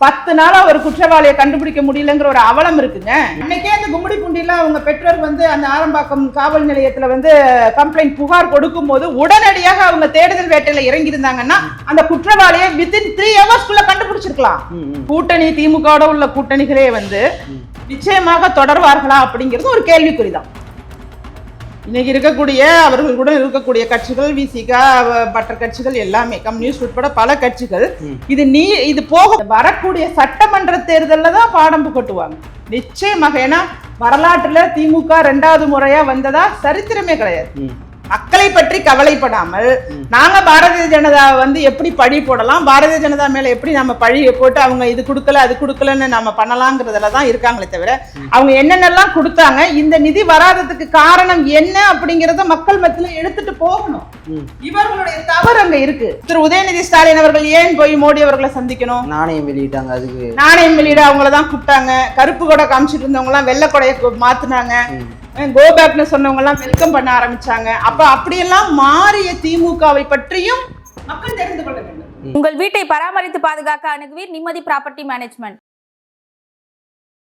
பத்து நாளா ஒரு குற்றவாளியை கண்டுபிடிக்க முடியலங்கிற ஒரு அவலம் இருக்குங்க. அன்னைக்கே அந்த கும்மிடி பூண்டியில அவங்க பெற்றோர் வந்து அந்த ஆரம்பாக்கம் காவல் நிலையத்துல வந்து கம்ப்ளைண்ட் புகார் கொடுக்கும் போது உடனடியாக அவங்க தேடுதல் வேட்டையில இறங்கி இருந்தாங்கன்னா அந்த குற்றவாளியை வித்தின் த்ரீ ஹவர்ஸ்க்குள்ள கண்டுபிடிச்சிருக்கலாம். கூட்டணி திமுகவோட உள்ள கூட்டணிகளே வந்து நிச்சயமாக தொடர்வார்களா அப்படிங்கிறது ஒரு கேள்விக்குறிதான். இன்னைக்கு இருக்கக்கூடிய அவர்கள் கூட இருக்கக்கூடிய கட்சிகள் விசிகா மற்ற கட்சிகள் எல்லாமே கம்யூனிஸ்ட் உட்பட பல கட்சிகள் இது நீ இது போக வரக்கூடிய சட்டமன்ற தேர்தல்ல தான் பாடம் புகட்டுவாங்க நிச்சயமாக ஏன்னா வரலாற்றுல திமுக ரெண்டாவது முறையா வந்ததா சரித்திரமே கிடையாது. மக்களை பற்றி கவலைப்படாமல் நாங்க பாரதிய ஜனதா வந்து எப்படி பழி போடலாம்? பாரதிய ஜனதா மேல எப்படி நம்ம பழி போட்டு அவங்க இது கொடுக்கல அது கொடுக்கலன்னு நம்ம பண்ணலாங்கிறதுல தான் இருக்காங்களே தவிர அவங்க என்னென்னலாம் கொடுத்தாங்க இந்த நிதி வராததுக்கு காரணம் என்ன அப்படிங்கறத மக்கள் மத்தியில எடுத்துட்டு போகணும். இவர்களுடைய தவறு அங்க இருக்கு. திரு உதயநிதி ஸ்டாலின் அவர்கள் ஏன் போய் மோடி அவர்களை சந்திக்கணும்? நாணயம் வெளியிட்டாங்க அதுக்கு. நாணயம் வெளியிட அவங்கள தான் கூப்பிட்டாங்க. கருப்பு கொடை காமிச்சிட்டு இருந்தவங்க எல்லாம் வெள்ளை கொடையை மாத்துனாங்க. கோபேக்னு சொன்னவங்க எல்லாம் வெல்கம் பண்ண ஆரம்பிச்சாங்க. அப்ப அப்படியெல்லாம் மாறிய திமுகவை பற்றியும் மக்கள் தெரிந்து கொள்ள வேண்டும். உங்கள் வீட்டை பராமரித்து பாதுகாக்க அணுகுவீர் Nimmathi property management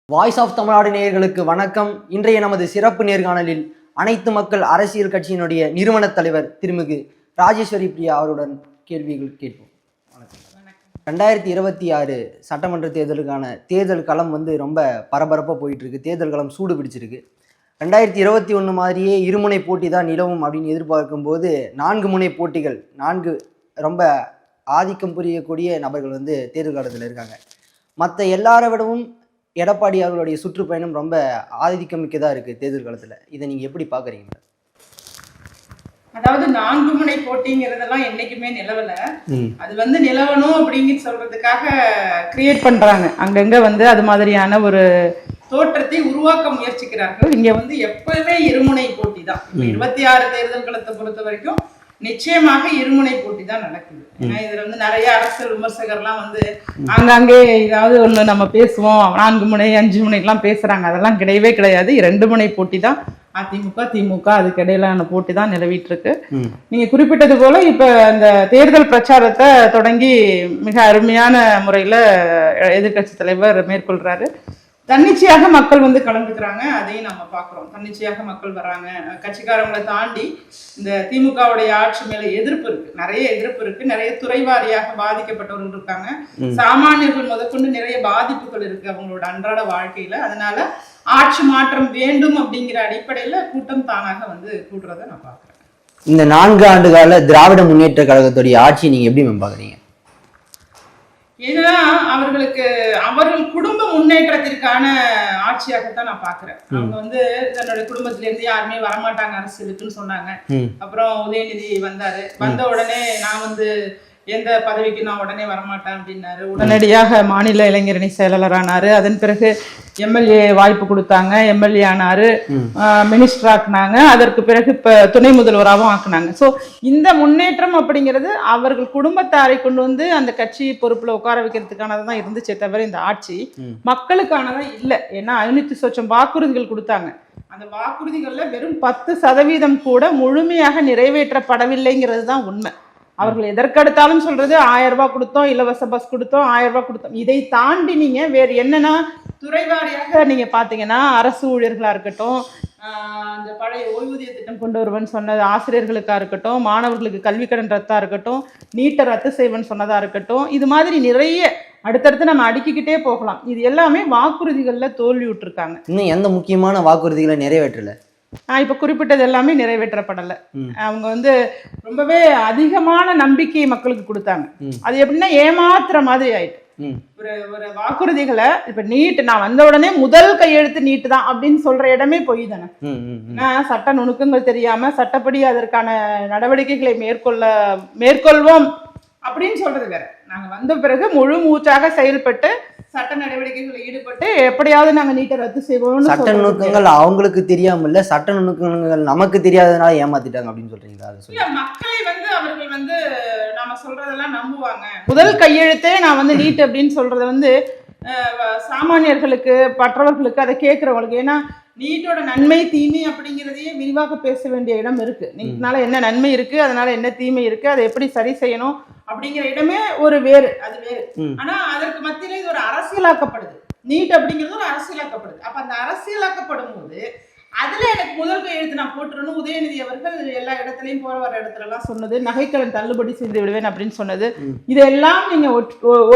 voice of Tamil Nadu நேயர்களுக்கு வணக்கம். இன்றைய நமது சிறப்பு நேர்காணலில் அனைத்து மக்கள் அரசியல் கட்சியினுடைய நிறுவன தலைவர் திருமிகு ராஜேஸ்வரி பிரியா அவருடன் கேள்விகள் கேட்போம். வணக்கம் ரெண்டாயிரத்தி இருபத்தி ஆறு சட்டமன்ற தேர்தலுக்கான தேர்தல் களம் வந்து ரொம்ப பரபரப்பாக போயிட்டு இருக்கு. தேர்தல் களம் சூடு பிடிச்சிருக்கு. ரெண்டாயிரத்தி இருபத்தி ஒன்று மாதிரியே இருமுனை போட்டி தான் நிலவும் அப்படின்னு எதிர்பார்க்கும் போது நான்கு முனை போட்டிகள் நான்கு ரொம்ப ஆதிக்கம் புரியக்கூடிய நபர்கள் வந்து தேர்தல் காலத்தில் இருக்காங்க. மற்ற எல்லாரை விடவும் எடப்பாடி அவர்களுடைய சுற்றுப்பயணம் ரொம்ப ஆதிக்கம் மிக்கதாக இருக்குது தேர்தல் காலத்தில் இதை நீங்கள் எப்படி பார்க்குறீங்க அதாவது நான்கு முனை போட்டிங்கிறதெல்லாம் என்னைக்குமே நிலவல. அது வந்து நிலவணும் அப்படிங்கிற சொல்றதுக்காக கிரியேட் பண்றாங்க. அங்கங்க வந்து அது மாதிரியான ஒரு தோற்றத்தை உருவாக்க முயற்சிக்கிறார்கள். இங்க வந்து எப்பவுமே இருமுனை போட்டி தான். இருபத்தி ஆறு தேர்தல் களத்தை பொறுத்த வரைக்கும் நிச்சயமாக இருமுனை போட்டி தான் நடக்குது. ஏன்னா இதுல வந்து நிறைய அரசியல் விமர்சகர்லாம் வந்து ஆங்காங்கே ஏதாவது ஒண்ணு நம்ம பேசுவோம். நான்கு முனை அஞ்சு முனைக்கெல்லாம் பேசுறாங்க. அதெல்லாம் கிடையவே கிடையாது. ரெண்டு முனை போட்டி தான். அதிமுக திமுக அதுக்கு இடையிலான போட்டி தான் நிலவிட்டு இருக்கு. நீங்க குறிப்பிட்டது போல இப்ப இந்த தேர்தல் பிரச்சாரத்தை தொடங்கி மிக அருமையான முறையில எதிர்க்கட்சி தலைவர் மேற்கொள்றாரு. தன்னிச்சையாக மக்கள் வந்து கலந்துக்கிறாங்க அதையும் நம்ம பார்க்குறோம். தன்னிச்சையாக மக்கள் வராங்க கட்சிக்காரங்களை தாண்டி இந்த திமுகவுடைய ஆட்சி மேல எதிர்ப்பு இருக்கு. நிறைய எதிர்ப்பு இருக்கு. நிறைய துறை வாரியாக பாதிக்கப்பட்டவர்கள் இருக்காங்க. சாமானியர்கள் முதற்கொண்டு நிறைய பாதிப்புகள் இருக்கு அவங்களோட அன்றாட வாழ்க்கையில. அதனால ஆட்சி மாற்றம் வேண்டும் அப்படிங்கிற அடிப்படையில கூட்டம் தானாக வந்து கூடுறதை நான் பார்க்குறேன். இந்த நான்கு ஆண்டு கால திராவிட முன்னேற்ற கழகத்துடைய ஆட்சியை நீங்கள் எப்படி மேம் பார்க்குறீங்க ஏன்னா அவர்களுக்கு அவர்கள் குடும்ப முன்னேற்றத்திற்கான ஆட்சியாகத்தான் நான் பாக்குறேன் அவங்க வந்து தன்னோட குடும்பத்துல இருந்து யாருமே வரமாட்டாங்க அரசியலுக்குன்னு சொன்னாங்க. ம். அப்புறம் உதயநிதி வந்தாரு. வந்த உடனே நான் வந்து எந்த பதவிக்கு நான் உடனே வரமாட்டேன் அப்படின்னாரு. உடனடியாக மாநில இளைஞரணி செயலாளரானாரு. அதன் பிறகு எம்எல்ஏ வாய்ப்பு கொடுத்தாங்க. எம்எல்ஏ ஆனாரு. மினிஸ்டர் ஆக்குனாங்க. அதற்கு பிறகு இப்ப துணை முதல்வராகவும் ஆக்குனாங்க. ஸோ இந்த முன்னேற்றம் அப்படிங்கிறது அவர்கள் குடும்பத்தாரை கொண்டு வந்து அந்த கட்சி பொறுப்புல உட்கார வைக்கிறதுக்கானது தான் இருந்துச்சே தவிர இந்த ஆட்சி மக்களுக்கானதா இல்லை. ஏன்னா ஐநூத்தி சொச்சம் வாக்குறுதிகள் கொடுத்தாங்க. அந்த வாக்குறுதிகள்ல வெறும் பத்து சதவீதம் கூட முழுமையாக நிறைவேற்றப்படவில்லைங்கிறது தான் உண்மை. அவர்கள் எதற்கெடுத்தாலும் சொல்றது ஆயிரம் ரூபாய் கொடுத்தோம் இலவச பஸ் கொடுத்தோம் ஆயிரம் ரூபாய் கொடுத்தோம். இதை தாண்டி நீங்க வேறு என்னன்னா துறை வாரியாக நீங்க பாத்தீங்கன்னா அரசு ஊழியர்களா இருக்கட்டும் அந்த பழைய ஓய்வூதிய திட்டம் கொண்டு வருவன் சொன்னது ஆசிரியர்களுக்காக இருக்கட்டும் மாணவர்களுக்கு கல்வி கடன் ரத்தா இருக்கட்டும் நீட்டை ரத்து செய்வன் சொன்னதா இருக்கட்டும் இது மாதிரி நிறைய அடுத்தடுத்து நம்ம அடுக்கிக்கிட்டே போகலாம். இது எல்லாமே வாக்குறுதிகளில் தோல்வி விட்டுருக்காங்க இன்னும் எந்த முக்கியமான வாக்குறுதிகளை நிறைவேற்றலை? இப்ப குறிப்பிட்டது எல்லாமே நிறைவேற்றப்படலை. அவங்க வந்து ரொம்பவே அதிகமான நம்பிக்கையை மக்களுக்கு கொடுத்தாங்க. அது எப்படின்னா ஏமாத்துற மாதிரி ஆயிட்டு ஒரு ஒரு வாக்குறுதிகளை இப்ப நீட் நான் வந்த உடனே முதல் கையெழுத்து நீட் தான் அப்படின்னு சொல்ற இடமே பொய் தானே. ஏன்னா சட்ட நுணுக்கங்கள் தெரியாம சட்டப்படி அதற்கான நடவடிக்கைகளை மேற்கொள்ள மேற்கொள்வோம் அப்படின்னு சொல்றது வேற நாங்க வந்த பிறகு முழு மூச்சாக செயல்பட்டு சட்ட நடவடிக்கைகளில் ஈடுபட்டு எப்படியாவது நாங்க நீட்டை ரத்து செய்வோம்னு சட்ட. நுணுக்கங்கள் அவங்களுக்கு தெரியாம இல்ல சட்ட நுணுக்கங்கள் நமக்கு தெரியாததுனால ஏமாத்திட்டாங்க அப்படின்னு சொல்றீங்களா? அதை இல்ல சொல்லி மக்களை வந்து அவர்கள் வந்து நாம சொல்றதெல்லாம் நம்புவாங்க. முதல் கையெழுத்தே நான் வந்து நீட் அப்படின்னு சொல்றது வந்து சாமானியர்களுக்கு மற்றவர்களுக்கு அதை கேட்கறவங்களுக்கு. ஏன்னா நீட்டோட நன்மை தீமை அப்படிங்கிறதையே விரிவாக பேச வேண்டிய இடம் இருக்கு. நீட்னால என்ன நன்மை இருக்கு அதனால என்ன தீமை இருக்கு அதை எப்படி சரி செய்யணும் அப்படிங்கிற இடமே ஒரு வேறு அது வேறு. ஆனா அதற்கு மத்தியில இது ஒரு அரசியலாக்கப்படுது. நீட் அப்படிங்கிறது ஒரு அரசியலாக்கப்படுது. அப்ப அந்த அரசியலாக்கப்படும் போது அதுல எனக்கு முதல் கையெழுத்து நான் போட்டுறணும். உதயநிதி அவர்கள் எல்லா இடத்துலயும் போற வர இடத்துல எல்லாம் சொன்னது நகைக்கடன் தள்ளுபடி செய்து விடுவேன் அப்படின்னு சொன்னது. இதெல்லாம் நீங்க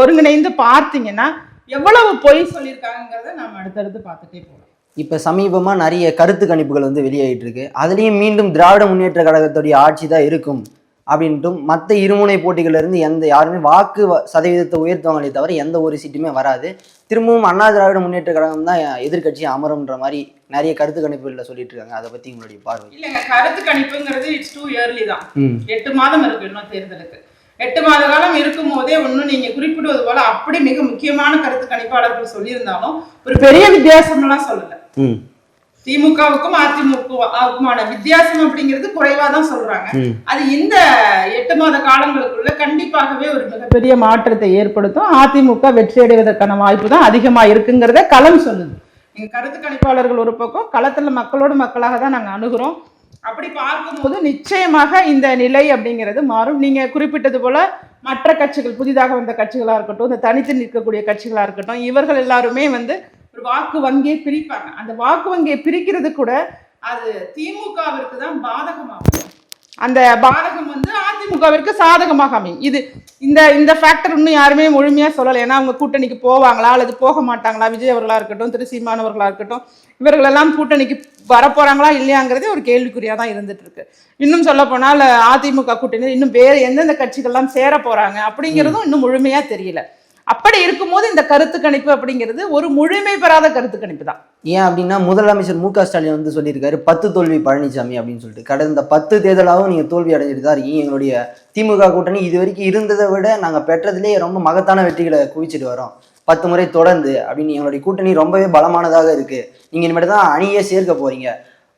ஒருங்கிணைந்து பார்த்தீங்கன்னா எவ்வளவு பொய் சொல்லியிருக்காங்கிறத நம்ம அடுத்தடுத்து பார்த்துட்டே போகலாம். இப்போ சமீபமாக நிறைய கருத்து கணிப்புகள் வந்து வெளியாகிட்டு இருக்கு அதுலேயும் மீண்டும் திராவிட முன்னேற்ற கழகத்துடைய ஆட்சி தான் இருக்கும் அப்படின்ட்டும் மற்ற இருமுனை போட்டிகள்ல இருந்து எந்த யாருமே வாக்கு சதவீதத்தை உயர்த்துவாங்களே தவிர எந்த ஒரு சீட்டுமே வராது. திரும்பவும் அண்ணா திராவிட முன்னேற்ற கழகம் தான் எதிர்க்கட்சி அமரும்ன்ற மாதிரி நிறைய கருத்து கணிப்புகளில் சொல்லிட்டு இருக்காங்க அதை பற்றி உங்களுடைய பார்வை. இல்லைங்க கருத்து கணிப்புங்கிறது இட்ஸ் டூ இயர்லி தான். எட்டு மாதம் இருக்கு இன்னும் தேர்தலுக்கு. எட்டு மாத காலம் இருக்கும் போதே ஒன்றும் நீங்க குறிப்பிடுவது போல அப்படி மிக முக்கியமான கருத்து கணிப்பாளர்கள் சொல்லியிருந்தாலும் ஒரு பெரிய வித்தியாசம்லாம் சொல்லல. ம். திமுகவுக்கும் அதிமுகவுக்குமான வித்தியாசம் அப்படிங்கிறது குறைவா தான் சொல்றாங்க அது இந்த எட்டு மாத காலங்களுக்குள்ள கண்டிப்பாகவே ஒரு மிகப்பெரிய மாற்றத்தை ஏற்படுத்தும். அதிமுக வெற்றி அடைவதற்கான வாய்ப்பு தான் அதிகமா இருக்குங்கிறத களம் சொல்லுது. கருத்து கணிப்பாளர்கள் ஒரு பக்கம் களத்துல மக்களோடு மக்களாக தான் நாங்க அணுகிறோம். அப்படி பார்க்கும்போது நிச்சயமாக இந்த நிலை அப்படிங்கிறது மாறும். நீங்க குறிப்பிட்டது போல மற்ற கட்சிகள் புதிதாக வந்த கட்சிகளா இருக்கட்டும் இந்த தனித்து நிற்கக்கூடிய கட்சிகளா இருக்கட்டும் இவர்கள் எல்லாருமே வந்து ஒரு வாக்கு வங்கியை பிரிப்பாங்க. அந்த வாக்கு வங்கியை பிரிக்கிறது கூட அது திமுகவிற்கு தான் பாதகமாகும். அந்த பாதகம் வந்து அதிமுகவிற்கு சாதகமாக அமையும் இது இந்த இந்த ஃபேக்டர் இன்னும் யாருமே முழுமையாக சொல்லலை. ஏன்னா அவங்க கூட்டணிக்கு போவாங்களா அல்லது போக மாட்டாங்களா விஜய் அவர்களா இருக்கட்டும் திரு சீமானவர்களா இருக்கட்டும் இவர்களெல்லாம் கூட்டணிக்கு வரப்போறாங்களா இல்லையாங்கிறதே ஒரு கேள்விக்குறியாக தான் இருந்துட்டு இருக்கு இன்னும் சொல்ல போனால் அதிமுக கூட்டணி இன்னும் வேறு எந்தெந்த கட்சிகள்லாம் சேர போறாங்க அப்படிங்கிறதும் இன்னும் முழுமையா தெரியல. அப்படி இருக்கும்போது இந்த கருத்து கணிப்பு அப்படிங்கிறது ஒரு முழுமை பெறாத கருத்து கணிப்பு தான். ஏன் அப்படின்னா முதலமைச்சர் மு க ஸ்டாலின் வந்து சொல்லியிருக்காரு பத்து தோல்வி பழனிசாமி அப்படின்னு சொல்லிட்டு. கடந்த பத்து தேர்தலாகவும் நீங்கள் தோல்வி அடைஞ்சிட்டு தான் இருக்கீங்க. எங்களுடைய திமுக கூட்டணி இது வரைக்கும் இருந்ததை விட நாங்கள் பெற்றதுலேயே ரொம்ப மகத்தான வெற்றிகளை குவிச்சிட்டு வரோம். பத்து முறை தொடர்ந்து அப்படின்னு எங்களுடைய கூட்டணி ரொம்பவே பலமானதாக இருக்குது நீங்கள் இனிமேட்டு தான் அணியே சேர்க்க போகிறீங்க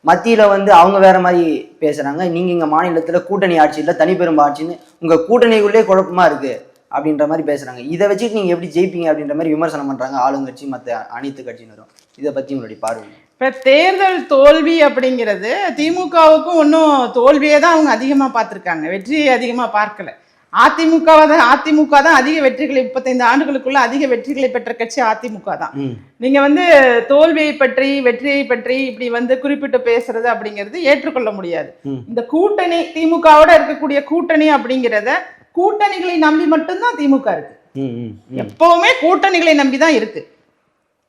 மத்தியில் வந்து அவங்க வேற மாதிரி பேசுகிறாங்க நீங்கள் இங்கே மாநிலத்தில் கூட்டணி ஆட்சியில் இல்லை தனிப்பெரும் ஆட்சின்னு உங்கள் கூட்டணிக்குள்ளே குழப்பமாக இருக்குது அப்படின்ற மாதிரி பேசுறாங்க. இதை வச்சுட்டு நீங்க எப்படி ஜெயிப்பீங்க அப்படின்ற மாதிரி விமர்சனம் பண்றாங்க ஆளுங்கட்சி மற்ற அனைத்து கட்சியினரும். இதை பத்தி உங்களுடைய பார்வை இப்போ தேர்தல் தோல்வி அப்படிங்கிறது திமுகவுக்கும் ஒன்றும் தோல்வியே தான் அவங்க அதிகமாக பார்த்துருக்காங்க. வெற்றியை அதிகமாக பார்க்கல. அதிமுகவை தான் அதிமுக தான் அதிக வெற்றிகளை முப்பத்தைந்து ஆண்டுகளுக்குள்ள அதிக வெற்றிகளை பெற்ற கட்சி அதிமுக தான். நீங்க வந்து தோல்வியை பற்றி வெற்றியை பற்றி இப்படி வந்து குறிப்பிட்டு பேசுறது அப்படிங்கிறது ஏற்றுக்கொள்ள முடியாது. இந்த கூட்டணி திமுகவோட இருக்கக்கூடிய கூட்டணி அப்படிங்கிறத கூட்டணிகளை நம்பி மட்டும்தான் திமுக இருக்கு. எப்பவுமே கூட்டணிகளை நம்பி தான் இருக்கு.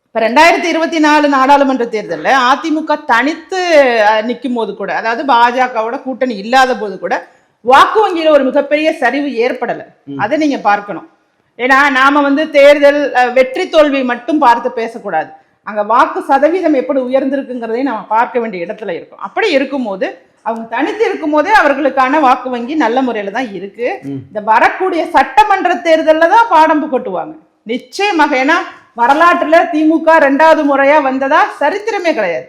இப்ப ரெண்டாயிரத்தி இருபத்தி நாலு நாடாளுமன்ற தேர்தலில் அதிமுக தனித்து அஹ், நிக்கும் போது கூட அதாவது பாஜகவோட கூட்டணி இல்லாத போது கூட வாக்கு வங்கியில ஒரு மிகப்பெரிய சரிவு ஏற்படலை. அதை நீங்க பார்க்கணும். ஏன்னா நாம வந்து தேர்தல் வெற்றி தோல்வி மட்டும் பார்த்து பேசக்கூடாது. அங்க வாக்கு சதவீதம் எப்படி உயர்ந்திருக்குங்கிறதையும் நம்ம பார்க்க வேண்டிய இடத்துல இருக்கும். அப்படி இருக்கும்போது அவங்க தனித்து இருக்கும் போதே அவர்களுக்கான வாக்கு வங்கி நல்ல முறையில தான் இருக்கு. இந்த வரக்கூடிய சட்டமன்ற தேர்தல்ல தான் பாடம் கொட்டுவாங்க. நிச்சயமாக ஏன்னா வரலாற்றுல திமுக ரெண்டாவது முறையா வந்ததா சரித்திரமே கிடையாது.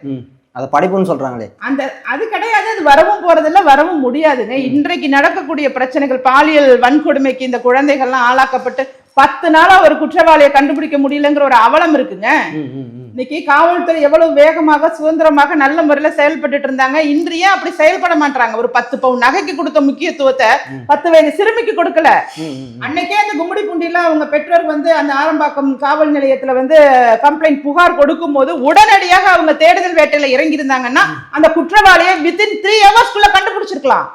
அதை படைப்புன்னு சொல்றாங்களே. அந்த அது கிடையாது அது வரவும் போறதில்ல வரவும் முடியாதுங்க. இன்றைக்கு நடக்கக்கூடிய பிரச்சனைகள் பாலியல் வன்கொடுமைக்கு இந்த குழந்தைகள்லாம் ஆளாக்கப்பட்டு பத்து நாளா ஒரு குற்றவாளியை கண்டுபிடிக்க முடியலங்கிற ஒரு அவலம் இருக்குங்க. இன்னைக்கு காவல்துறை எவ்வளவு வேகமாக சுதந்திரமாக நல்ல முறையில செயல்பட்டுட்டு இருந்தாங்க. இன்று ஏன் அப்படி செயல்பட மாட்டாங்க ஒரு பத்து பவுன் நகைக்கு கொடுத்த முக்கியத்துவத்தை பத்து வயது சிறுமிக்கு கொடுக்கல. அன்னைக்கே அந்த கும்மிடி பூண்டிலாம் அவங்க பெற்றோர் வந்து அந்த ஆரம்பாக்கம் காவல் நிலையத்துல வந்து கம்ப்ளைண்ட் புகார் கொடுக்கும் போது உடனடியாக அவங்க தேடுதல் வேட்டையில இறங்கி இருந்தாங்கன்னா அந்த குற்றவாளியை வித்தின் த்ரீ ஹவர்ஸ்க்குள்ள கண்டுபிடிச்சிருக்கலாம்.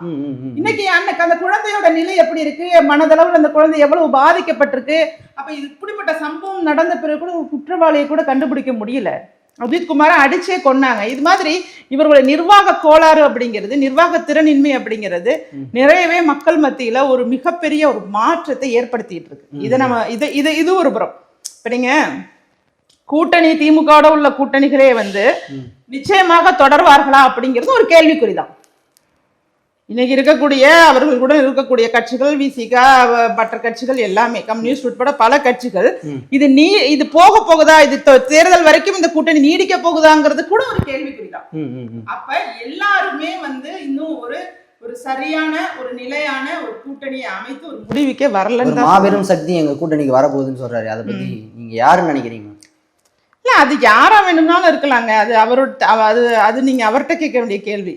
இன்னைக்கு அன்னைக்கு அந்த குழந்தையோட நிலை எப்படி இருக்கு? மனதளவில் அந்த குழந்தை எவ்வளவு பாதிக்கப்பட்டிருக்கு? அப்ப இப்படிப்பட்ட சம்பவம் நடந்த பிறகு கூட ஒரு குற்றவாளியை கூட கண்டுபிடிக்க முடியல. அஜித் குமாரை அடிச்சே கொன்னாங்க. இது மாதிரி இவர்களுடைய நிர்வாக கோளாறு அப்படிங்கிறது நிர்வாக திறனின்மை அப்படிங்கிறது நிறையவே மக்கள் மத்தியில ஒரு மிகப்பெரிய ஒரு மாற்றத்தை ஏற்படுத்திட்டு இருக்கு. இதை நம்ம இது இது இது ஒரு புறம். இப்ப நீங்க கூட்டணி திமுகவோட உள்ள கூட்டணிகளே வந்து நிச்சயமாக தொடர்வார்களா அப்படிங்கிறது ஒரு கேள்விக்குறிதான். இன்னைக்கு இருக்கக்கூடிய அவர்கள் கூட இருக்கக்கூடிய கட்சிகள் விசிகா மற்ற கட்சிகள் எல்லாமே கம்யூனிஸ்ட் உட்பட பல கட்சிகள். இது நீ இது போக போகுதா? இது தேர்தல் வரைக்கும் இந்த கூட்டணி நீடிக்க போகுதாங்கிறது கூட ஒரு கேள்விக்குறிதான். அப்ப எல்லாருமே வந்து இன்னும் ஒரு ஒரு சரியான ஒரு நிலையான ஒரு கூட்டணியை அமைத்து ஒரு முடிவுக்கே தான் மாபெரும் சக்தி எங்க கூட்டணிக்கு வரப்போகுதுன்னு சொல்றாரு. அதை பத்தி நீங்க யாருன்னு நினைக்கிறீங்க? இல்ல அது யாரா வேணும்னாலும் இருக்கலாங்க. அது அவரோட அவ- அது அது நீங்க அவர்கிட்ட கேட்க வேண்டிய கேள்வி.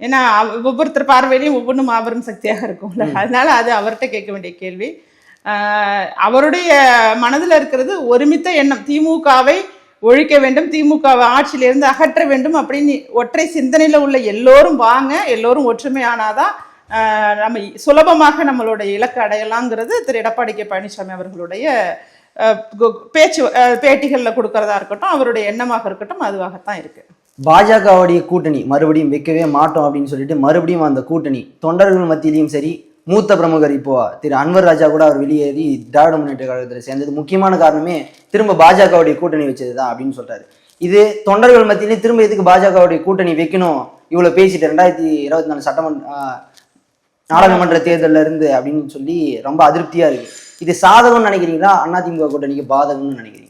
ஏன்னா ஒவ்வொருத்தர் பார்வையிலையும் ஒவ்வொன்றும் மாபெரும் சக்தியாக இருக்கும்ல. அதனால அது அவர்கிட்ட கேட்க வேண்டிய கேள்வி. அவருடைய மனதில் இருக்கிறது ஒருமித்த எண்ணம். திமுகவை ஒழிக்க வேண்டும் திமுகவை ஆட்சியிலிருந்து அகற்ற வேண்டும் அப்படின்னு ஒற்றை சிந்தனையில் உள்ள எல்லோரும் வாங்க எல்லோரும் ஒற்றுமையானாதான் நம்ம சுலபமாக நம்மளுடைய இலக்கு அடையலாங்கிறது திரு எடப்பாடி கே பழனிசாமி அவர்களுடைய பேச்சு பேட்டிகளில் கொடுக்கறதா இருக்கட்டும் அவருடைய எண்ணமாக இருக்கட்டும் அதுவாகத்தான் இருக்கு. பாஜகவுடைய கூட்டணி மறுபடியும் வைக்கவே மாட்டோம் அப்படின்னு சொல்லிட்டு மறுபடியும் அந்த கூட்டணி. தொண்டர்கள் மத்தியிலையும் சரி மூத்த பிரமுகர் இப்போ திரு அன்வர் ராஜா கூட அவர் வெளியேறி திராவிட முன்னேற்ற கழகத்தில் சேர்ந்தது. முக்கியமான காரணமே திரும்ப பாஜகவுடைய கூட்டணி வச்சது தான் அப்படின்னு சொல்றாரு. இது தொண்டர்கள் மத்தியிலையும் திரும்ப எதுக்கு பாஜகவுடைய கூட்டணி வைக்கணும்? இவ்வளோ பேசிட்டு ரெண்டாயிரத்தி இருபத்தி நாலு சட்டமன்ற நாடாளுமன்ற தேர்தலில் இருந்து அப்படின்னு சொல்லி ரொம்ப அதிருப்தியாக இருக்கு. இது சாதகம்னு நினைக்கிறீங்களா? அதிமுக கூட்டணிக்கு பாதகம்னு நினைக்கிறீங்க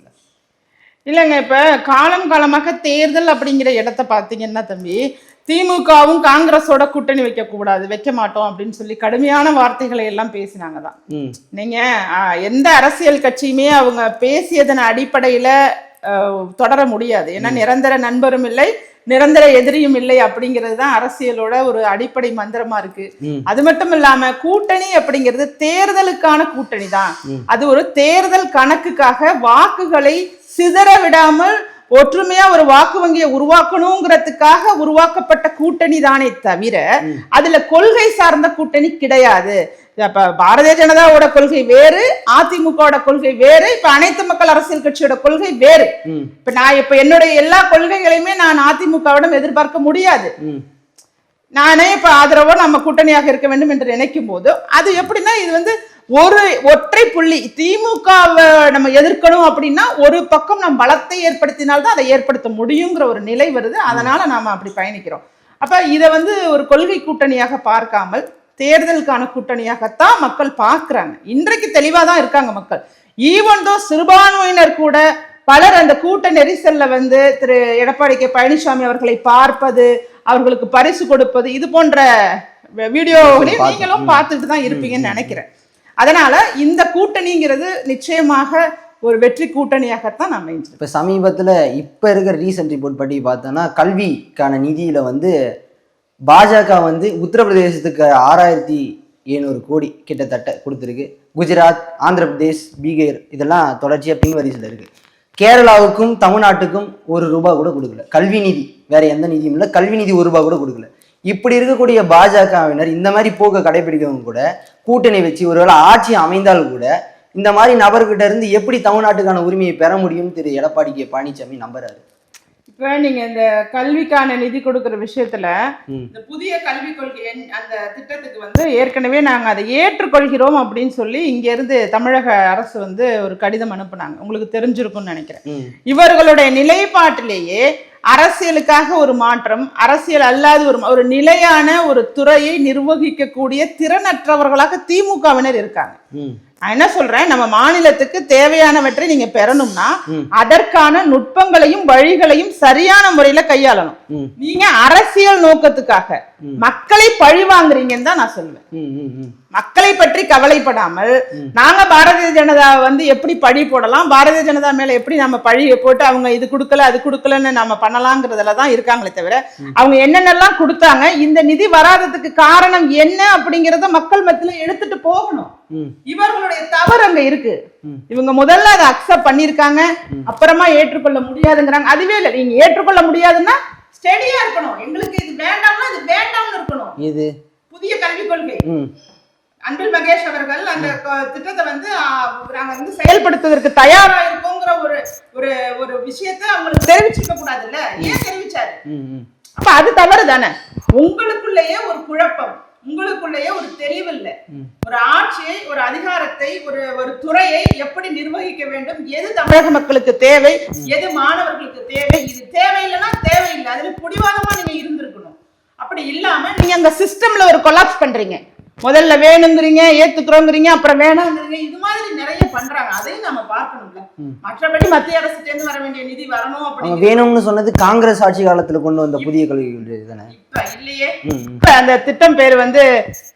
இல்லைங்க இப்ப காலம் காலமாக தேர்தல் அப்படிங்கிற இடத்த பார்த்தீங்கன்னா தம்பி திமுகவும் காங்கிரஸோட கூட்டணி வைக்க கூடாது வைக்க மாட்டோம் அப்படின்னு சொல்லி கடுமையான வார்த்தைகளை எல்லாம் பேசினாங்க தான். நீங்க எந்த அரசியல் கட்சியுமே அவங்க பேசியதன் அடிப்படையில தொடர முடியாது. ஏன்னா நிரந்தர நண்பரும் இல்லை நிரந்தர எதிரியும் இல்லை அப்படிங்கிறது தான் அரசியலோட ஒரு அடிப்படை மந்திரமா இருக்கு. அது மட்டும் இல்லாம கூட்டணி அப்படிங்கிறது தேர்தலுக்கான கூட்டணி தான். அது ஒரு தேர்தல் கணக்குக்காக வாக்குகளை சிதற விடாமல் ஒற்றுமையா ஒரு வாக்கு வங்கியை உருவாக்கணுங்கிறதுக்காக உருவாக்கப்பட்ட கூட்டணி தானே தவிர அதுல கொள்கை சார்ந்த கூட்டணி கிடையாது. அப்ப பாரதிய ஜனதாவோட கொள்கை வேறு அதிமுகவோட கொள்கை வேறு இப்ப அனைத்து மக்கள் அரசியல் கட்சியோட கொள்கை வேறு. இப்ப நான் இப்ப என்னுடைய எல்லா கொள்கைகளையுமே நான் அதிமுகவிடம் எதிர்பார்க்க முடியாது. நானே இப்ப ஆதரவோ நம்ம கூட்டணியாக இருக்க வேண்டும் என்று நினைக்கும் போது அது எப்படின்னா இது வந்து ஒரு ஒற்றை புள்ளி திமுகவை நம்ம எதிர்க்கணும் அப்படின்னா ஒரு பக்கம் நம்ம பலத்தை ஏற்படுத்தினால்தான் அதை ஏற்படுத்த முடியுங்கிற ஒரு நிலை வருது. அதனால நாம அப்படி பயணிக்கிறோம். அப்ப இதை வந்து ஒரு கொள்கை கூட்டணியாக பார்க்காமல் தேர்தலுக்கான கூட்டணியாகத்தான் மக்கள் பார்க்கறாங்க. இன்றைக்கு தெளிவா தான் இருக்காங்க மக்கள். ஈவன் தோ சிறுபான்மையினர் கூட பலர் அந்த கூட்ட நெரிசல்ல வந்து திரு எடப்பாடி கே பழனிசாமி அவர்களை பார்ப்பது அவர்களுக்கு பரிசு கொடுப்பது இது போன்ற வீடியோகளையும் நீங்களும். பார்த்துட்டு தான் இருப்பீங்கன்னு நினைக்கிறேன். அதனால இந்த கூட்டணிங்கிறது நிச்சயமாக ஒரு வெற்றி கூட்டணியாகத்தான் நான் இப்போ சமீபத்தில் இப்போ இருக்கிற ரீசன்ட் ரிப்போர்ட் படி பார்த்தோன்னா கல்விக்கான நிதியில் வந்து பாஜக வந்து உத்தரப்பிரதேசத்துக்கு ஆறாயிரத்தி எழுநூறு கோடி கிட்டத்தட்ட கொடுத்துருக்கு. குஜராத் ஆந்திர பிரதேஷ் பீகார் இதெல்லாம் தொடர்ச்சியாக பின்வரிசையில் இருக்குது கேரளாவுக்கும் தமிழ்நாட்டுக்கும் ஒரு ரூபா கூட கொடுக்கல. கல்வி நிதி வேற எந்த நிதியும் இல்லை. கல்வி நிதி ஒரு ரூபா கூட கொடுக்கல. இப்படி இருக்கக்கூடிய பாஜகவினர் இந்த மாதிரி போக்க கடைபிடிக்கவங்க கூட கூட்டணி வச்சு ஒருவேளை ஆட்சி அமைந்தால் கூட இந்த மாதிரி நபர்கிட்ட இருந்து எப்படி தமிழ்நாட்டுக்கான உரிமையை பெற முடியும் திரு. எடப்பாடி கே. பழனிசாமி நம்புறாரு? இப்ப நீங்க இந்த கல்விக்கான நிதி கொடுக்கிற விஷயத்துல. இந்த புதிய கல்விக் கொள்கை அந்த திட்டத்துக்கு வந்து ஏற்கனவே நாங்க அதை ஏற்றுக்கொள்கிறோம் அப்படின்னு சொல்லி இங்க இருந்து தமிழக அரசு வந்து ஒரு கடிதம் அனுப்புனாங்க. உங்களுக்கு தெரிஞ்சிருக்கும்னு நினைக்கிறேன். இவர்களுடைய நிலைப்பாட்டிலேயே அரசியலுக்காக ஒரு மாற்றம் அரசியல் அல்லாத ஒரு ஒரு நிலையான ஒரு துறையை நிர்வகிக்கக்கூடிய திறனற்றவர்களாக திமுகவினர் இருக்காங்க நான் என்ன சொல்றேன் நம்ம மாநிலத்துக்கு தேவையானவற்றை நீங்க பெறணும்னா. அதற்கான நுட்பங்களையும் வழிகளையும் சரியான முறையில கையாளணும் நீங்க அரசியல் நோக்கத்துக்காக. மக்களை பழி வாங்குறீங்கன்னு தான் நான் சொல்லுவேன். மக்களை பற்றி கவலைப்படாமல். நாங்க பாரதிய ஜனதா வந்து எப்படி பழி போடலாம் பாரதிய ஜனதா மேல எப்படி நம்ம பழி போட்டு அவங்க இது கொடுக்கல அது கொடுக்கலன்னு நம்ம பண்ணலாங்கிறதுல தான் இருக்காங்களே தவிர அவங்க என்னென்னலாம் கொடுத்தாங்க இந்த நிதி வராததுக்கு காரணம் என்ன அப்படிங்கறத மக்கள் மத்தியில எடுத்துட்டு போகணும். இவர்களுடைய தவறு அங்க இருக்கு. இவங்க முதல்ல அதை அக்செப்ட் பண்ணிருக்காங்க அப்புறமா ஏற்றுக்கொள்ள முடியாதுங்கிறாங்க. அதுவே இல்லை நீங்க ஏற்றுக்கொள்ள முடியாதுன்னா ஸ்டெடியா இருக்கணும். எங்களுக்கு இது வேண்டாம்னா இது வேண்டாம்னு இருக்கணும். இது? புதிய கல்விக் கொள்கை. அன்பில் மகேஷ் அவர்கள் அந்த திட்டத்தை வந்து நாங்க வந்து செயல்படுத்துவதற்கு தயாரா இருக்கோங்கிற ஒரு ஒரு ஒரு விஷயத்தை அவங்களுக்கு தெரிவிச்சிருக்க கூடாதுல்ல ஏன் தெரிவிச்சாரு? அப்ப அது தவறு தானே உங்களுக்குள்ளேயே ஒரு குழப்பம். உங்களுக்குள்ளேயே ஒரு தெளிவில்லை. ஒரு ஆட்சியை ஒரு அதிகாரத்தை ஒரு ஒரு துறையை எப்படி நிர்வகிக்க வேண்டும் எது தமிழக மக்களுக்கு தேவை எது மாணவர்களுக்கு தேவை இது தேவையில்லைன்னா தேவையில்லை. அதுல புடிவாதமா நீங்க இருந்திருக்கணும். அப்படி இல்லாம நீங்க அங்க சிஸ்டம்ல ஒரு கொலாப்ஸ் பண்றீங்க. முதல்ல வேணுங்கிறீங்க ஏத்துக்கிறோங்கிறீங்க அப்புறம் வேணாங்கிறீங்க இது மாதிரி நிறைய பண்றாங்க. அதையும் நம்ம பார்க்கணும்ல. மற்றபடி மத்திய அரசுல வர வேண்டிய நிதி வரணும் அப்படி வேணும்னு சொன்னது காங்கிரஸ் ஆட்சி காலத்துல கொண்டு வந்த புதிய கல்வி தானே? இப்ப இல்லையே. இப்ப அந்த திட்டம் பேர் வந்து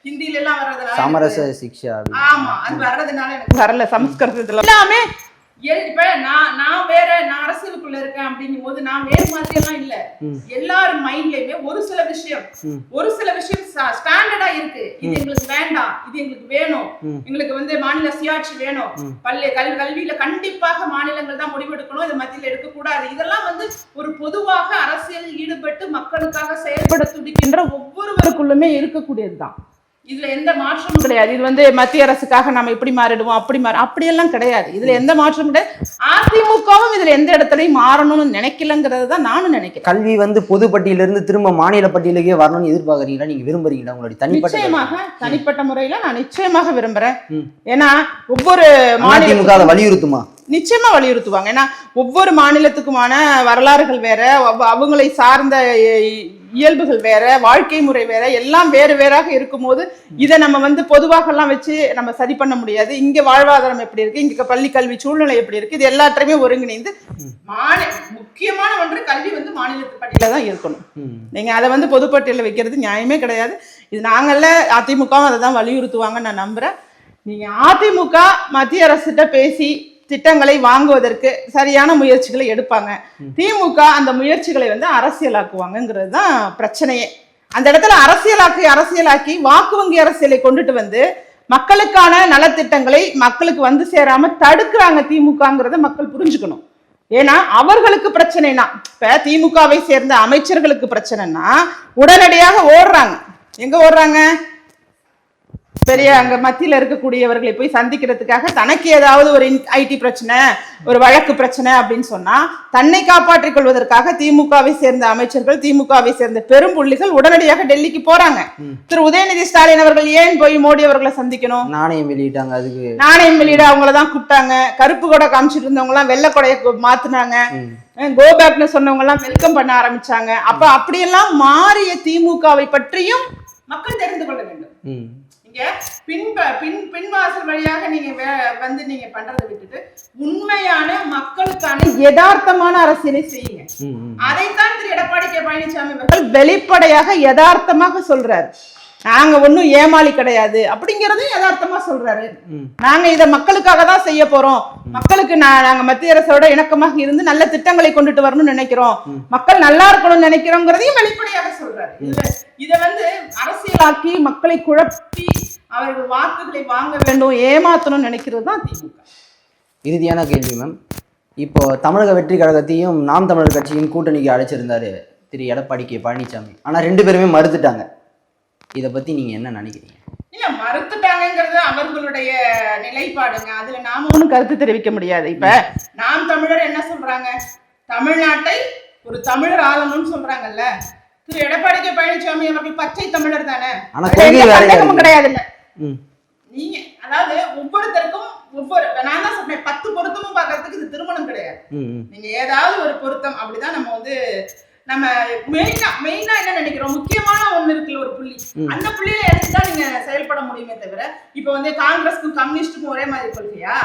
ஹிந்தில எல்லாம் வர்றதுனால சமரச சிக்ஷா ஆமா அது வர்றதுனால எனக்கு வரல சமஸ்கிருதத்துல. எல்லாமே எல்- இப்ப நான் நான் வேற நான் அரசியலுக்குள்ள இருக்கேன் அப்படிங்கும் போது நான் வேறு மாதிரி எல்லாம் இல்ல எல்லார் மைண்ட்லயுமே ஒரு சில விஷயம். ஒரு சில விஷயம் ஸ்டாண்டர்டா இருக்கு. இது எங்களுக்கு வேண்டாம். இது எங்களுக்கு வேணும். எங்களுக்கு வந்து மாநில சுயாட்சி வேணும். பள்ளி கல்வி கல்வியில கண்டிப்பாக மாநிலங்கள் தான் முடிவெடுக்கணும் இது மத்தியில் எடுக்கக்கூடாது. இதெல்லாம் வந்து ஒரு பொதுவாக அரசியலில் ஈடுபட்டு மக்களுக்காக செயல்பட துடிக்கின்ற ஒவ்வொருவருக்குள்ளுமே இருக்கக்கூடியதுதான். இதுல எந்த மாற்றமும் கிடையாது. இது வந்து மத்திய அரசுக்காக நம்ம இப்படி மாறிடுவோம் அப்படி மாற அப்படியெல்லாம் கிடையாது. இதுல எந்த மாற்றமும் கிடையாது. அதிமுகவும் இதுல எந்த இடத்துலயும் மாறணும்னு நினைக்கலங்கிறது தான் நானும் நினைக்கிறேன். கல்வி வந்து பொது பட்டியலிருந்து திரும்ப மாநில பட்டியலுக்கே வரணும்னு எதிர்பார்க்கறீங்களா? நீங்க விரும்புறீங்களா? உங்களுடைய தனிப்பட்ட நிச்சயமாக தனிப்பட்ட முறையில நான் நிச்சயமாக விரும்புறேன். ஏன்னா ஒவ்வொரு மாநில வலியுறுத்துமா? நிச்சயமா வலியுறுத்துவாங்க. ஏன்னா ஒவ்வொரு மாநிலத்துக்குமான வரலாறுகள் வேற. அவ- அவங்களை சார்ந்த இயல்புகள் வேற வாழ்க்கை முறை வேற எல்லாம் வேறு வேறாக இருக்கும்போது இதை நம்ம வந்து பொதுவாக எல்லாம் வச்சு நம்ம சரி பண்ண முடியாது. இங்க வாழ்வாதாரம் எப்படி இருக்கு? இங்க பள்ளி கல்வி சூழ்நிலை எப்படி இருக்கு? இது எல்லாத்தையுமே ஒருங்கிணைந்து மாநில முக்கியமான ஒன்று கல்வி வந்து மாநிலத்து பட்டியல தான் இருக்கணும். நீங்க அதை வந்து பொதுப்பட்டியலில் வைக்கிறது நியாயமே கிடையாது. இது நாங்கள்ல அதிமுகவும் அதை தான் வலியுறுத்துவாங்கன்னு நான் நம்புறேன். நீங்க அதிமுக மத்திய அரசிட்ட பேசி திட்டங்களை வாங்குவதற்கு சரியான முயற்சிகளை எடுப்பாங்க. திமுக அந்த முயற்சிகளை வந்து அரசியலாக்குவாங்கங்கிறது தான் பிரச்சனையே. அந்த இடத்துல அரசியலாக்கி அரசியலாக்கி வாக்கு வங்கி அரசியலை கொண்டுட்டு வந்து மக்களுக்கான நலத்திட்டங்களை மக்களுக்கு வந்து சேராம தடுக்கிறாங்க திமுகங்கிறத மக்கள் புரிஞ்சுக்கணும். ஏன்னா அவர்களுக்கு பிரச்சனைனா இப்ப திமுகவை சேர்ந்த அமைச்சர்களுக்கு பிரச்சனைனா உடனடியாக ஓடுறாங்க. எங்க ஓடுறாங்க? பெரிய அங்க மத்தியில இருக்கக்கூடியவர்களை போய் சந்திக்கிறதுக்காக தனக்கு ஏதாவது ஒரு ஐடி பிரச்சனை ஒரு வழக்கு பிரச்சனை அப்படின்னு சொன்னா தன்னை காப்பாற்றிக் கொள்வதற்காக திமுகவை சேர்ந்த அமைச்சர்கள் திமுகவை சேர்ந்த பெரும்புள்ளிகள் உடனடியாக டெல்லிக்கு போறாங்க. திரு உதயநிதி ஸ்டாலின் அவர்கள் ஏன் போய் மோடி அவர்களை சந்திக்கணும்? நாணயம் வெளியிட்டாங்க அதுக்கு. நாணயம் வெளியிட அவங்கள தான் கூப்பிட்டாங்க. கருப்பு கொடை காமிச்சிட்டு இருந்தவங்க எல்லாம் வெள்ளை கொடையை மாத்துனாங்க. கோ பேக்னு சொன்னவங்க எல்லாம் வெல்கம் பண்ண ஆரம்பிச்சாங்க. அப்ப அப்படியெல்லாம் மாறிய திமுகவை பற்றியும் மக்கள் தெரிந்து கொள்ள வேண்டும். இங்க பின் பின் பின்வாசல் வழியாக நீங்க வந்து நீங்க பண்றதை விட்டுட்டு உண்மையான மக்களுக்கான யதார்த்தமான அரசியலை செய்யுங்க. அதைத்தான் திரு எடப்பாடி கே பழனிசாமி அவர்கள் வெளிப்படையாக யதார்த்தமாக சொல்றாரு நாங்க ஒண்ணும் ஏமாளி கிடையாது. அப்படிங்கறதையும் யதார்த்தமா சொல்றாரு. ம். நாங்க இத மக்களுக்காக தான் செய்ய போறோம். மக்களுக்கு நான் நாங்க மத்திய அரசோட இணக்கமாக இருந்து நல்ல திட்டங்களை கொண்டுட்டு வரணும்னு நினைக்கிறோம். மக்கள் நல்லா இருக்கணும்னு நினைக்கிறோங்கிறதையும் வெளிப்படையாக சொல்றாரு. இத வந்து அரசியலாக்கி மக்களை குழப்பி அவர்கள் வாக்குகளை வாங்க வேண்டும் ஏமாத்தணும்னு நினைக்கிறது தான் திமுக. இறுதியான கேள்வி மேம் இப்போ தமிழக வெற்றி கழகத்தையும் நாம் தமிழர் கட்சியும் கூட்டணிக்கு அழைச்சிருந்தாரு திரு. எடப்பாடி கே. பழனிசாமி ஆனா ரெண்டு பேருமே மறுத்துட்டாங்க. இதை பத்தி நீங்க என்ன நினைக்கிறீங்க? இல்ல மறுத்துட்டாங்கங்கிறது அவர்களுடைய நிலைப்பாடுங்க. அதுல நாம ஒண்ணும் கருத்து தெரிவிக்க முடியாது. இப்ப நாம் தமிழர் என்ன சொல்றாங்க? தமிழ்நாட்டை ஒரு தமிழர் ஆளணும்னு சொல்றாங்கல்ல. திரு. எடப்பாடி கே பழனிசாமி அவர்கள் பச்சை தமிழர் தானே. ம். நீங்க அதாவது ஒவ்வொருத்தருக்கும் ஒவ்வொரு நான் தான் சொன்னேன் பத்து பொருத்தமும் பார்க்கறதுக்கு இது திருமணம் கிடையாது. நீங்க ஏதாவது ஒரு பொருத்தம் அப்படிதான் நம்ம வந்து நம்ம மெயினா மெயினா என்ன நினைக்கிறோம்? முக்கியமான ஒண்ணு இருக்குல்ல ஒரு புள்ளி. அந்த புள்ளியில எடுத்து தான் நீங்க செயல்பட முடியுமே தவிர இப்ப வந்து காங்கிரஸ்க்கும் கம்யூனிஸ்டுக்கும் ஒரே மாதிரி கொள்கையா.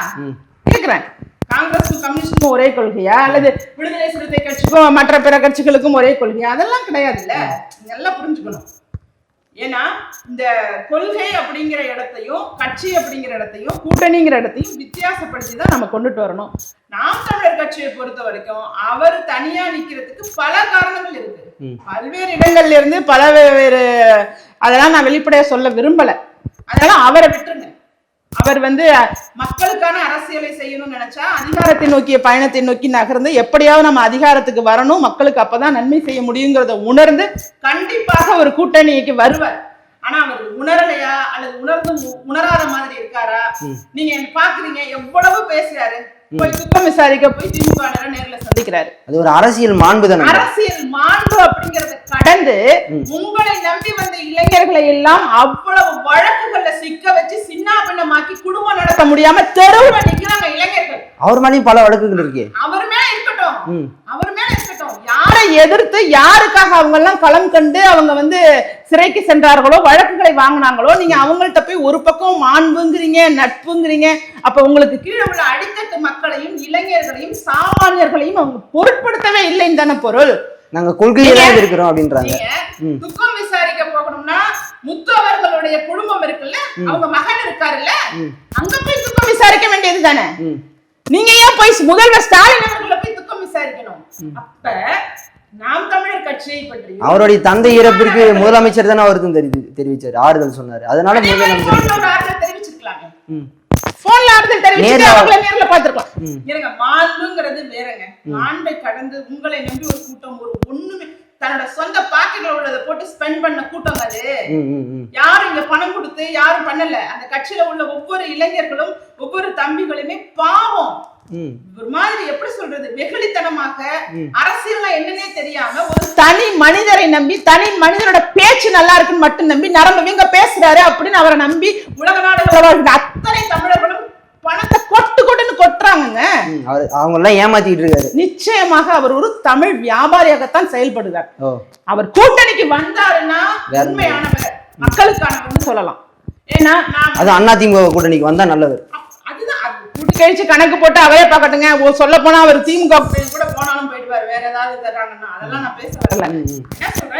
கேக்குறேன். காங்கிரஸ்க்கும் கம்யூனிஸ்டுக்கும் ஒரே கொள்கையா? அல்லது விடுதலை சிறுத்தை கட்சிக்கும் மற்ற பிற கட்சிகளுக்கும் ஒரே கொள்கையா? அதெல்லாம் கிடையாதுல்ல. நீங்க எல்லாம் புரிஞ்சுக்கணும். ஏன்னா இந்த கொள்கை அப்படிங்கிற இடத்தையும் கட்சி அப்படிங்கிற இடத்தையும் கூட்டணிங்கிற இடத்தையும் வித்தியாசப்படுத்தி தான் நம்ம கொண்டுட்டு வரணும். நாம் தமிழர் கட்சியை பொறுத்த வரைக்கும் அவர் தனியா நிக்கிறதுக்கு பல காரணங்கள் இருக்கு. பல்வேறு இடங்கள்ல இருந்து பல வெவ்வேறு அதெல்லாம் நான் வெளிப்படையா சொல்ல விரும்பல. அதனால அவரை விட்டுருங்க. அவர் வந்து மக்களுக்கான அரசியலை செய்யணும்னு நினைச்சா அதிகாரத்தை நோக்கிய பயணத்தை நோக்கி நகர்ந்து எப்படியாவது நம்ம அதிகாரத்துக்கு வரணும். மக்களுக்கு அப்பதான் நன்மை செய்ய முடியுங்கிறத உணர்ந்து கண்டிப்பாக ஒரு கூட்டணிக்கு வருவார். ஆனா அவர் உணரலையா? அல்லது உணர்ந்து உணராத மாதிரி இருக்காரா? நீங்க என்ன பாக்குறீங்க எவ்வளவு பேசுறாரு? போய் துக்கம் விசாரிக்க போய் திமுக நேர்ல சந்திக்கிறாரு. அது ஒரு அரசியல் மாண்பு தானே அரசியல் மாண்பு அப்படிங்கறத கடந்து உங்களை நம்பி வந்த இளைஞர்களை எல்லாம் அவ்வளவு வழக்குகள்ல சிக்க வச்சு சின்ன பின்னமாக்கி குடும்பம் நடத்த முடியாம தெருவுல நிக்கிறாங்க இளைஞர்கள். அவர் மேலேயும் பல வழக்குகள் இருக்கே. அவர் மேல இருக்கட்டும். அவர் மேல இருக்கட்டும். யாரை எதிர்த்து யாருக்காக அவங்க எல்லாம் களம் கண்டு அவங்க வந்து சிறைக்கு சென்றார்களோ வழக்குகளை வாங்கினாங்களோ நீங்க அவங்கள்ட்ட போய் ஒரு பக்கம் மாண்புங்கிறீங்க நட்புங்கிறீங்க. அப்ப உங்களுக்கு கீழே உள்ள அடித்தட்டு மக்களையும் இளைஞர்களையும் சாமானியர்களையும் அவங்க பொருட்படுத்தவே இல்லைன்னு தானே பொருள். நாங்க கொள்கையில இருக்கிறோம் அப்படின்றாங்க. துக்கம் விசாரிக்க போகணும்னா முத்து அவர்களுடைய குடும்பம் இருக்குல்ல அவங்க மகன் இருக்காருல்ல அங்க போய் துக்கம் விசாரிக்க வேண்டியது தானே நீங்க ஏன் போய் முதல்வர் ஸ்டாலின் அவர்களை போய் விசாரிக்கணும். அப்ப நாம் தமிழர் கட்சியை பற்றி அவருடைய தந்தை இறப்பிற்கு முதலமைச்சர் தானே அவருக்கும் தெரிவி தெரிவிச்சாரு. ஆறுதல் சொன்னாரு. அதனால முதலமைச்சர் ம். போன்ல ஆறுதல் தெரிவிச்சு நேர்ல- அவங்கள நேர்ல பாத்துருக்கலாம் ம். எனக்கு மாண்புங்கிறது வேறங்க. ஆண்டை கடந்து உங்களை நம்பி ஒரு கூட்டம் ஒரு ஒண்ணுமே தன்னோட சொந்த பாக்கெட்ல உள்ளதை போட்டு ஸ்பெண்ட் பண்ண கூட்டம் அது. யாரும் இங்க பணம் கொடுத்து யாரும் பண்ணல. அந்த கட்சியில உள்ள ஒவ்வொரு இளைஞர்களும் ஒவ்வொரு தம்பிகளுமே பாவம். ஒரு மாதிரி எப்படி சொல்றது? வெகுளித்தனமாக ம். அரசியல்னா என்னன்னே தெரியாம ஒரு தனி மனிதரை நம்பி தனி மனிதரோட பேச்சு நல்லா இருக்குன்னு மட்டும் நம்பி நரம்பு இங்க பேசுறாரு அப்படின்னு அவரை நம்பி உலக நாடுகள வாழ்கிற அத்தனை தமிழர்களும் பணத்தை கொட்டு கொட்டுன்னு கொட்டுறாங்கங்க. அவர் அவங்க எல்லாம் ஏமாத்திட்டு இருக்காரு. நிச்சயமாக அவர் ஒரு தமிழ் வியாபாரியாகத்தான் செயல்படுகிறார் அவர் கூட்டணிக்கு வந்தாருன்னா உண்மையானவர் மக்களுக்கானவர்னு சொல்லலாம். ஏன்னா அது அதிமுக கூட்டணிக்கு வந்தா அப்- அதுதான் அது கூட்டி கழிச்சு கணக்கு போட்டு அவரே பார்க்கட்டுங்க. ஓ சொல்ல போனா அவர் திமுக கூட போனாலும் போயிடுவார் வேற ஏதாவது தர்றாங்கன்னா அதெல்லாம் நான் பேச வரல.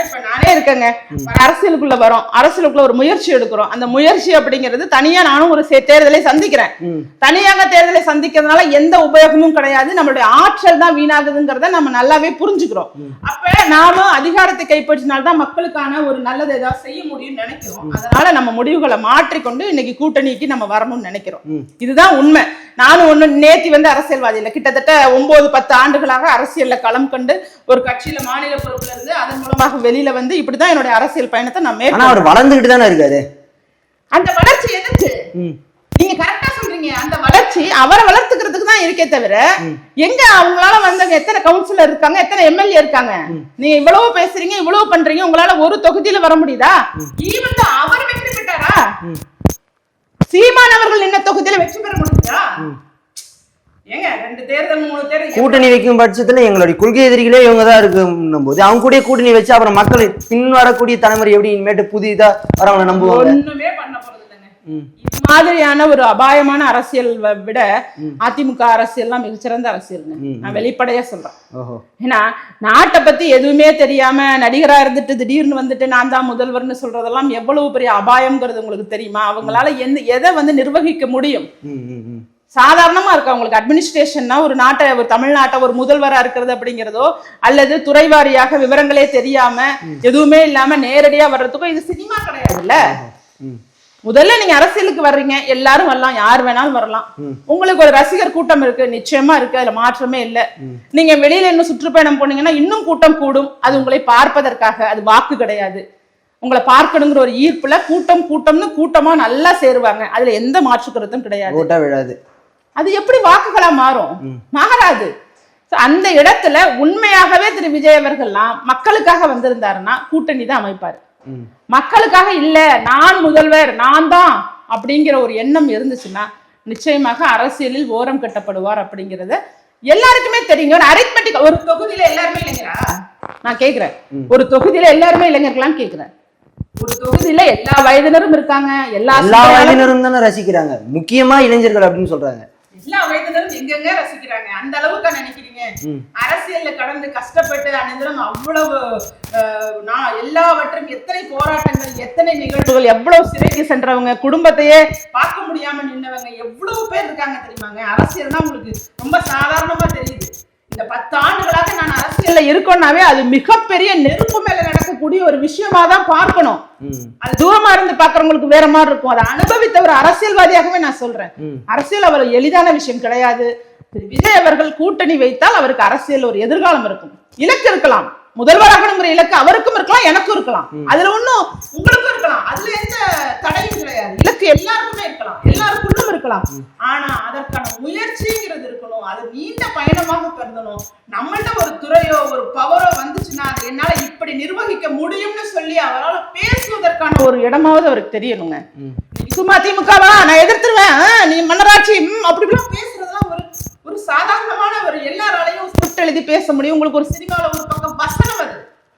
இப்ப நானே இருக்கேங்க. அரசியலுக்குள்ள வரோம். அரசியலுக்குள்ள ஒரு முயற்சி எடுக்கிறோம். அந்த முயற்சி அப்படிங்கிறது தனியா நானும் ஒரு தேர்தலை சந்திக்கிறேன். தனியாக தேர்தலை சந்திக்கிறதுனால எந்த உபயோகமும் கிடையாது. நம்மளுடைய ஆற்றல் தான் வீணாகுதுங்கிறத நம்ம நல்லாவே புரிஞ்சுக்கிறோம். அப்ப நாம அதிகாரத்தை கைப்பற்றினால்தான் மக்களுக்கான ஒரு நல்லது ஏதாவது செய்ய முடியும்னு நினைக்கிறோம். அதனால நம்ம முடிவுகளை மாற்றிக்கொண்டு இன்னைக்கு கூட்டணிக்கு நம்ம வரணும்னு நினைக்கிறோம். இதுதான் உண்மை. நானும் ஒண்ணு நேத்தி வந்து அரசியல்வாதி இல்லை. கிட்டத்தட்ட ஒன்பது பத்து ஆண்டுகளாக அரசியல்ல களம் கண்டு ஒரு கட்சியில மாநில பொறுப்புல இருந்து அதன் மூலமாக வெளியில வந்து இப்படிதான் என்னுடைய அரசியல் பயணத்தை நான் மேற்கொண்டேன் அவர் வளர்ந்துகிட்டு தானே இருக்காரு? அந்த வளர்ச்சி எதுக்கு. நீங்க கரெக்டா சொல்றீங்க. அந்த வளர்ச்சி அவரை வளர்த்துக்கிறதுக்கு தான் இருக்கே தவிர எங்க அவங்களால வந்தவங்க எத்தனை கவுன்சிலர் இருக்காங்க எத்தனை எம்எல்ஏ இருக்காங்க? நீங்க இவ்வளவு பேசுறீங்க இவ்வளவு பண்றீங்க உங்களால ஒரு தொகுதியில வர முடியுதா? ஈவன் அவர் வெற்றி பெற்றாரா? சீமான் அவர்கள் நின்ன தொகுதியில வெற்றி பெற முடிஞ்சா? ஏங்க ரெண்டு தேர்தல் மூணு தேர்தல் கூட்டணி வைக்கும் பட்சத்துல எங்களுடைய கொள்கை எதிரிகளே இவங்க தான் இருக்குன்னும் போது அவங்க கூட கூட்டணி வச்சு அப்புறம் மக்கள் பின் வரக்கூடிய தலைமுறை எப்படி இனிமேட்டு புதிதா வரவங்களை நம்புவாங்க? ஒண்ணுமே பண்ண போறது மாதிரியான ஒரு அபாயமான அரசியல் விட அதிமுக அரசியல்லாம் மிகச்சிறந்த அரசியல்ங்க ம். நான் வெளிப்படையா சொல்றேன். ஏன்னா நாட்டை பத்தி எதுவுமே தெரியாம நடிகரா இருந்துட்டு திடீர்னு வந்துட்டு நான் தான் முதல்வர்னு சொல்றதெல்லாம் எவ்வளவு பெரிய அபாயம்ங்கிறது உங்களுக்கு தெரியுமா? அவங்களால எந்த எதை வந்து நிர்வகிக்க முடியும். சாதாரணமா இருக்கு அவங்களுக்கு அட்மினிஸ்ட்ரேஷன்னா ஒரு நாட்டை ஒரு தமிழ்நாட்டை ஒரு முதல்வரா இருக்கிறது அப்படிங்கிறதோ அல்லது துறைவாரியாக விவரங்களே தெரியாம எதுவுமே இல்லாம நேரடியா வர்றதுக்கோ இது சினிமா கிடையாதுல்ல. முதல்ல நீங்க அரசியலுக்கு வர்றீங்க. எல்லாரும் வரலாம். யார் வேணாலும் வரலாம். உங்களுக்கு ஒரு ரசிகர் கூட்டம் இருக்கு. நிச்சயமா இருக்கு. அதுல மாற்றமே இல்ல. நீங்க வெளியில இன்னும் சுற்றுப்பயணம் போனீங்கன்னா இன்னும் கூட்டம் கூடும். அது உங்களை பார்ப்பதற்காக. அது வாக்கு கிடையாது. உங்களை பார்க்கணுங்கிற ஒரு ஈர்ப்புல கூட்டம் கூட்டம்னு கூட்டமா நல்லா சேருவாங்க. அதுல எந்த மாற்று கருத்தும் கிடையாது. அது எப்படி வாக்குகளா மாறும்? மாறாது. அந்த இடத்துல உண்மையாகவே திரு. விஜய் அவர்கள்லாம் மக்களுக்காக வந்திருந்தாருன்னா கூட்டணி தான் அமைப்பாரு. மக்களுக்காக இல்ல நான் முதல்வர் நான் தான் அப்படிங்கிற ஒரு எண்ணம் இருந்துச்சுன்னா நிச்சயமாக அரசியலில் ஓரம் கட்டப்படுவார் அப்படிங்கறத எல்லாருக்குமே தெரியுங்க ஒரு அரித்மெட்டிக் ஒரு தொகுதியில எல்லாருமே இளைஞரா நான் கேக்குறேன். ஒரு தொகுதியில எல்லாருமே இளைஞர்களான்னு கேக்குறேன். ஒரு தொகுதியில எல்லா வயதினரும் இருக்காங்க எல்லா எல்லா வயதினரும் தானே ரசிக்கிறாங்க. முக்கியமா இளைஞர்கள் அப்படின்னு சொல்றாங்க. எல்லா வயதினரும் எங்கெங்க ரசிக்கிறாங்க? அந்த அளவுக்கு நினைக்கிறீங்க. அரசியல்ல கடந்து கஷ்டப்பட்டு அனைவரும் அவ்வளவு நான் எல்லாவற்றும் எத்தனை போராட்டங்கள் எத்தனை நிகழ்வுகள் எவ்வளவு சிறைக்கு சென்றவங்க குடும்பத்தையே பார்க்க முடியாம நின்னவங்க எவ்வளவு பேர் இருக்காங்க தெரியுமாங்க? அரசியல்னா உங்களுக்கு ரொம்ப சாதாரணமா தெரியுது. இந்த பத்து ஆண்டுகளாக நான் அரசியல்ல இருக்கோம்னாவே அது மிகப்பெரிய நெருப்பு மேல நடக்கக்கூடிய ஒரு விஷயமா தான் பார்க்கணும். அது தூரமா இருந்து பாக்குறவங்களுக்கு வேற மாதிரி இருக்கும். அதை அனுபவித்த ஒரு அரசியல்வாதியாகவே நான் சொல்றேன். அரசியல் அவர் எளிதான விஷயம் கிடையாது. விஜய் அவர்கள் கூட்டணி வைத்தால் அவருக்கு அரசியல் ஒரு எதிர்காலம் இருக்கும். இலக்கு இருக்கலாம். முதல்வராகணுங்கிற இலக்கு அவருக்கும் இருக்கலாம் எனக்கும் இருக்கலாம். அதுல ஒண்ணும் உங்களுக்கும் இருக்கலாம். அதுல எந்த தடையும் கிடையாது. இலக்கு எல்லாருக்குமே இருக்கலாம். எல்லாருக்குள்ளும் இருக்கலாம். ஆனா அதற்கான முயற்சிங்கிறது இருக்கணும். அது நீண்ட பயணமாக கருதணும். நம்மள்ட்ட ஒரு துறையோ ஒரு பவரோ வந்துச்சுன்னா அது என்னால இப்படி நிர்வகிக்க முடியும்னு சொல்லி அவரால் பேசுவதற்கான ஒரு இடமாவது அவருக்கு தெரியணுங்க. சும்மா திமுகவா? நான் எதிர்த்துருவேன். நீ மன்னராட்சி ம், அப்படிலாம் பேசுறதுலாம் ஒரு ஒரு சாதாரணமான ஒரு எல்லாராலையும் ஸ்கிரிப்ட் எழுதி பேச முடியும். உங்களுக்கு ஒரு சினிமால ஒரு பக்கம் வசனம் அது.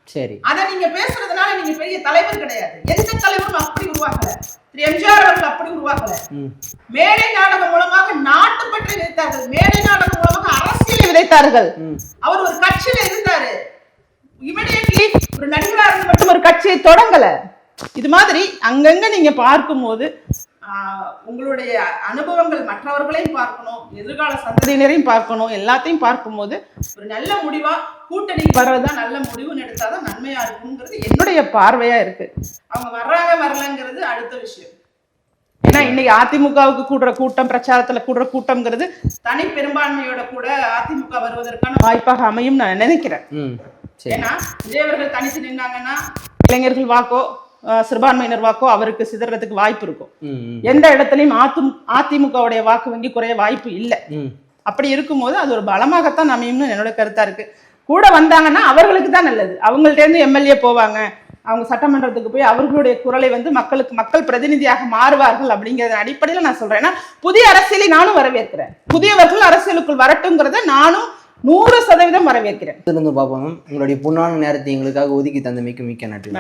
சரி. அதை நீங்க பேசுறதுனால நீங்க பெரிய தலைவர் கிடையாது. எந்த தலைவரும் அப்படி உருவாக்கல. திரு எம்ஜிஆர் அவர்கள் அப்படி உருவாக்கல. மேடை நாடகம் மூலமாக நாட்டுப்பற்றை விதைத்தார்கள். மேடை நாடகம் மூலமாக அரசியலை விதைத்தார்கள். அவர் ஒரு கட்சியில இருந்தாரு. இமிடியட்லி ஒரு நடிகரா இருந்து மட்டும் ஒரு கட்சியை தொடங்கல. இது மாதிரி அங்கங்க நீங்க பார்க்கும்போது ஆஹ் உங்களுடைய அனுபவங்கள் மற்றவர்களையும் பார்க்கணும் எதிர்கால சந்ததியினரையும் பார்க்கணும் எல்லாத்தையும் பார்க்கும்போது ஒரு நல்ல முடிவா கூட்டணி வர்றதுதான் நல்ல முடிவுன்னு எடுத்தாதான் நன்மையா இருக்குங்கிறது என்னுடைய பார்வையா இருக்கு. அவங்க வர்றாங்க வரலங்கிறது அடுத்த விஷயம். ஏன்னா இன்னைக்கு அதிமுகவுக்கு கூடுற கூட்டம் பிரச்சாரத்துல கூடுற கூட்டம்ங்கிறது தனி பெரும்பான்மையோட கூட அதிமுக வருவதற்கான வாய்ப்பாக அமையும் நான் நினைக்கிறேன். ஏன்னா விஜய் அவர்கள் தனித்து நின்னாங்கன்னா இளைஞர்கள் வாக்கோ சிறுபான்மையினர் வாக்கோ அவருக்கு சிதறதுக்கு வாய்ப்பு இருக்கும். எந்த இடத்துலயும் அதிமுக அதிமுகவுடைய வாக்கு வங்கி குறைய வாய்ப்பு இல்லை. அப்படி இருக்கும்போது அது ஒரு பலமாகத்தான் அமையும்னு என்னோட கருத்தா இருக்கு. கூட வந்தாங்கன்னா அவர்களுக்கு தான் நல்லது. அவங்கள்ட்ட இருந்து எம்எல்ஏ போவாங்க. அவங்க சட்டமன்றத்துக்கு போய் அவர்களுடைய குரலை வந்து மக்களுக்கு மக்கள் பிரதிநிதியாக மாறுவார்கள் அப்படிங்கறத அடிப்படையில் நான் சொல்றேன். ஏன்னா புதிய அரசியலை நானும் வரவேற்கிறேன். புதியவர்கள் அரசியலுக்குள் வரட்டுங்கிறத நானும் நூறு சதவீதம் வரவேற்கிறேன். பார்ப்போம். உங்களுடைய பொன்னான நேரத்தை எங்களுக்காக ஒதுக்கி தந்தமைக்கு மிக்க நன்றி.